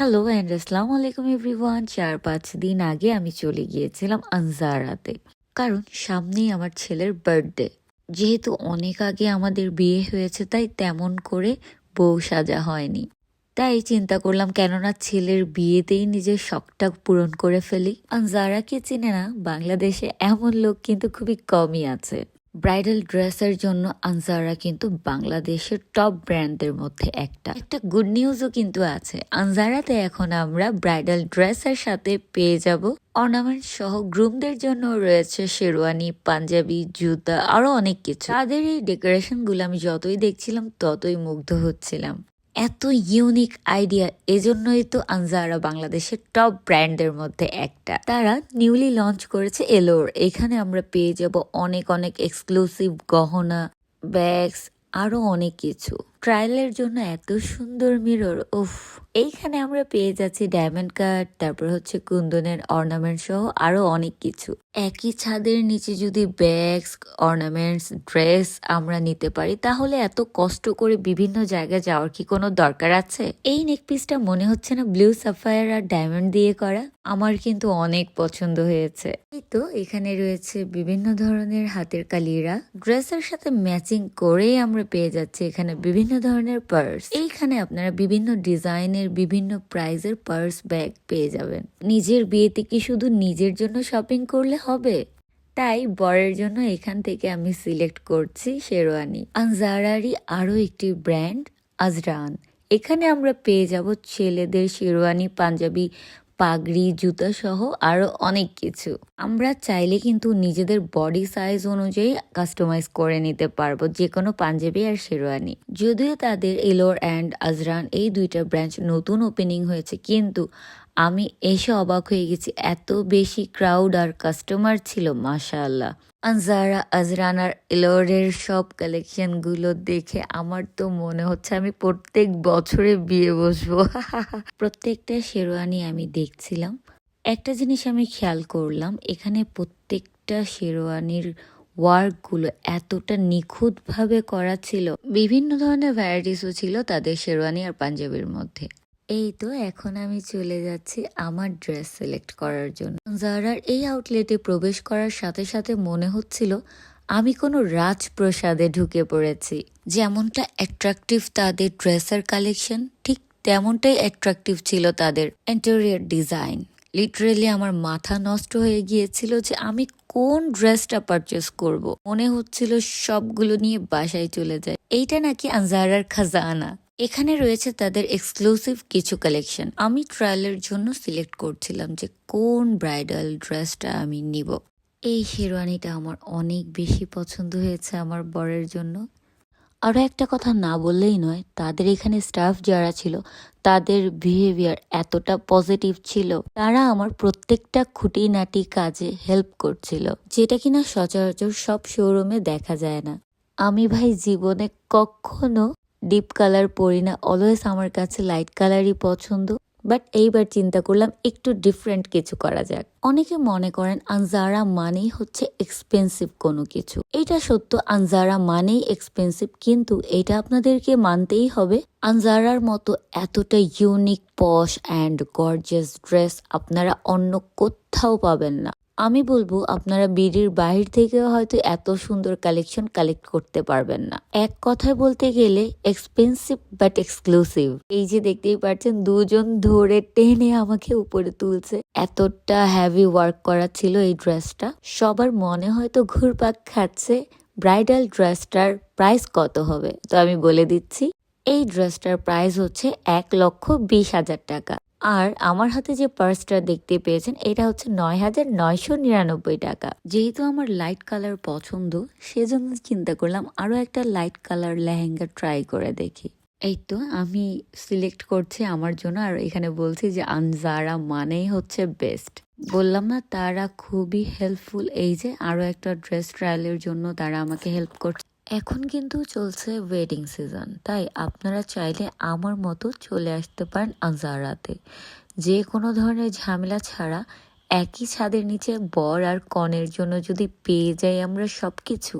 Hello and আসসালামু আলাইকুম everyone চার পাঁচ দিন আগে আমি চলে গিয়েছিলাম আনজারাতে। কারণ সামনেই আমার ছেলের বার্থডে যেহেতু অনেক আগে আমাদের বিয়ে হয়েছে, তাই তেমন করে বউ সাজা হয়নি। তাই চিন্তা করলাম, কেননা ছেলের বিয়েতেই নিজের শখটা পূরণ করে ফেলি। আনজারাকে চিনে না, বাংলাদেশে এমন লোক কিন্তু খুবই কমই আছে। ব্রাইডাল ড্রেসের জন্য আনজারা কিন্তু বাংলাদেশের টপ ব্র্যান্ডের মধ্যে একটা। একটা গুড নিউজও কিন্তু আছে। আনজারাতে এখন আমরা ব্রাইডাল ড্রেসের সাথে পেয়ে যাব। অর্নামেন্ট সহ গ্রুমদের জন্য রয়েছে শেরওয়ানি, পাঞ্জাবি, জুতা, আরও অনেক কিছু। তাদের এই ডেকোরেশনগুলো আমি যতই দেখছিলাম, ততই মুগ্ধ হচ্ছিলাম। এত ইউনিক আইডিয়া এজন্যই তো আনজারা বাংলাদেশের টপ ব্র্যান্ডের মধ্যে একটা। তারা নিউলি লঞ্চ করেছে এলোর এখানে আমরা পেয়ে যাব অনেক অনেক এক্সক্লুসিভ গহনা ব্যাগস আরও অনেক কিছু। ট্রায়ালের জন্য এত সুন্দর মিরর উফ। এইখানে আমরা পেয়ে যাচ্ছি ডায়মন্ড কাট তারপর হচ্ছে কুন্দনের অর্নামেন্ট সহ আরও অনেক কিছু। একই ছাদের নিচে যদি ব্যাগস অর্নামেন্টস ড্রেস আমরা নিতে পারি, তাহলে এত কষ্ট করে বিভিন্ন জায়গায় যাওয়ার কি কোনো দরকার আছে? এই নেক পিসটা মনে হচ্ছে না ব্লু সাফায়ার আর ডায়মন্ড দিয়ে করা। আমার কিন্তু অনেক পছন্দ হয়েছে। এই তো এখানে রয়েছে বিভিন্ন ধরনের হাতের কালিরা। ড্রেসের সাথে ম্যাচিং করেই আমরা পেয়ে যাচ্ছি এখানে বিভিন্ন ধরনের পার্স এইখানে আপনারা বিভিন্ন ডিজাইনের বিভিন্ন প্রাইজের পার্স ব্যাগ পেয়ে যাবেন। নিজের বিয়েতে কি শুধু নিজের জন্য শপিং করলে হবে? তাই বরের জন্য এখান থেকে আমি সিলেক্ট করছি শেরওয়ানি। আনজারারই আরও একটি ব্র্যান্ড আজরান এখানে আমরা পেয়ে যাব ছেলেদের শেরওয়ানি, পাঞ্জাবি পাগড়ি, জুতা সহ আরও অনেক কিছু। আমরা চাইলে কিন্তু নিজেদের বডি সাইজ অনুযায়ী কাস্টমাইজ করে নিতে পারব যে কোনো পাঞ্জাবি আর শেরওয়ানি। যদিও তাদের এলোর অ্যান্ড আজরান এই দুইটা ব্রাঞ্চ নতুন ওপেনিং হয়েছে, কিন্তু আমি এসে অবাক হয়ে গেছি। এত বেশি ক্রাউড আর কাস্টমার ছিল, মাশাআল্লাহ। আনজারা আজরানার এলোরের সব কালেকশনগুলো দেখে আমার তো মনে হচ্ছে আমি প্রত্যেক বছরে বিয়ে বসবো। প্রত্যেকটা শেরওয়ানি আমি দেখছিলাম। একটা জিনিস আমি খেয়াল করলাম, এখানে প্রত্যেকটা শেরওয়ানির ওয়ার্কগুলো এতটা নিখুঁতভাবে করা ছিল। বিভিন্ন ধরনের ভ্যারাইটিসও ছিল তাদের শেরওয়ানি আর পাঞ্জাবির মধ্যে। এই তো, এখন আমি চলে যাচ্ছি আমার ড্রেস সিলেক্ট করার জন্য। জারার এই আউটলেটে প্রবেশ করার সাথে সাথে মনে হচ্ছিল, আমি কোনো রাজপ্রসাদে ঢুকে পড়েছি। যেমনটা অ্যাট্রাকটিভ তাদের ড্রেসের কালেকশন ঠিক তেমনটাই অ্যাট্রাকটিভ ছিল তাদের ইন্টেরিয়ার ডিজাইন লিটারেলি আমার মাথা নষ্ট হয়ে গিয়েছিল যে আমি কোন ড্রেসটা পারচেস করব। মনে হচ্ছিল সবগুলো নিয়ে বাসায় চলে যায় এইটা নাকি আনজারার খাজানা। এখানে রয়েছে তাদের এক্সক্লুসিভ কিছু কালেকশন আমি ট্রায়ালের জন্য সিলেক্ট করছিলাম যে কোন ব্রাইডাল ড্রেসটা আমি নিব। এই শেরওয়ানিটা আমার অনেক বেশি পছন্দ হয়েছে আমার বরের জন্য। আরও একটা কথা না বললেই নয়, তাদের এখানে স্টাফ যারা ছিল, তাদের বিহেভিয়ার এতটা পজিটিভ ছিল। তারা আমার প্রত্যেকটা খুঁটিনাটি কাজে হেল্প করছিল, যেটা কিনা সচরাচর সব শোরুমে দেখা যায় না। আমি ভাই জীবনে কখনো ডিপ কালার পরি না অলওয়েজ আমার কাছে লাইট কালারই পছন্দ। বাট এইবার চিন্তা করলাম একটু ডিফারেন্ট কিছু করা যাক। অনেকে মনে করেন আনজারা মানেই হচ্ছে এক্সপেন্সিভ কোনো কিছু। এটা সত্য আনজারা মানেই এক্সপেন্সিভ কিন্তু এটা আপনাদেরকে মানতেই হবে। আনজারার মতো এতটা unique posh and gorgeous dress আপনারা অন্য কোথাও পাবেন না। আমি বলব, আপনারা বিড়ির বাহির থেকেও হয়তো এত সুন্দর কালেকশন কালেক্ট করতে পারবেন না। এক কথায় বলতে গেলে এক্সপেন্সিভ বাট এক্সক্লুসিভ এই যে দেখতেই পাচ্ছেন, দুজন ধরে টেনে আমাকে উপরে তুলছে। এতটা হ্যাভি ওয়ার্ক করা ছিল এই ড্রেসটা সবার মনে হয়তো ঘুরপাক খাচ্ছে ব্রাইডাল ড্রেসটার প্রাইস কত হবে? তো আমি বলে দিচ্ছি, এই ড্রেসটার প্রাইস হচ্ছে এক লক্ষ বিশ হাজার টাকা। আর আমার হাতে যে পার্সটা দেখতে পেয়েছেন, এটা হচ্ছে নয় হাজার নয়শো নিরানব্বই টাকা। যেহেতু আমার লাইট কালার পছন্দ, সেজন্য চিন্তা করলাম আরও একটা লাইট কালার লেহেঙ্গা ট্রাই করে দেখি। এই তো আমি সিলেক্ট করছি আমার জন্য আর এখানে বলছি যে আনজারা মানেই হচ্ছে বেস্ট বললাম না, তারা খুবই হেল্পফুল এই যে আরও একটা ড্রেস ট্রায়ালের জন্য তারা আমাকে হেল্প করছে। এখন কিন্তু চলছে ওয়েডিং সিজন তাই আপনারা চাইলে আমার মতো চলে আসতে পারেন আজারাতে যে কোনো ধরনের ঝামেলা ছাড়া একই ছাদের নিচে বর আর কনের জন্য যদি পেয়ে যাই আমরা সব কিছু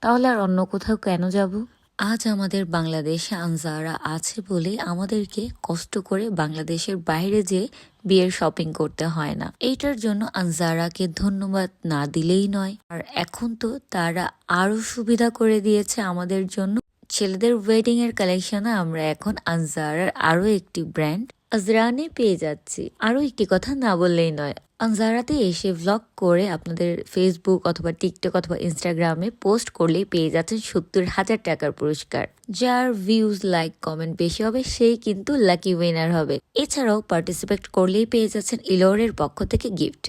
তাহলে আর অন্য কোথাও কেন যাব? আজ আমাদের বাংলাদেশে আনজারা আছে বলে আমাদেরকে কষ্ট করে বাংলাদেশের বাইরে যেয়ে বিয়ের শপিং করতে হয় না। এইটার জন্য আনজারাকে ধন্যবাদ না দিলেই নয়। আর এখন তো তারা আরও সুবিধা করে দিয়েছে আমাদের জন্য। ছেলেদের ওয়েডিং এর কালেকশনে আমরা এখন আনজারার আরও একটি ব্র্যান্ড আজরানে পেয়ে যাচ্ছি। আরও একটি কথা না বললেই নয় আনজারাতে এসে ভ্লগ করে আপনাদের ফেসবুক অথবা টিকটক অথবা ইনস্টাগ্রামে পোস্ট করলেই পেয়ে যাচ্ছেন সত্তর হাজার টাকার পুরস্কার। যার ভিউজ লাইক কমেন্ট বেশি হবে, সেই কিন্তু লাকি উইনার হবে। এছাড়াও পার্টিসিপেট করলেই পেয়ে যাচ্ছেন ইলোরের পক্ষ থেকে গিফট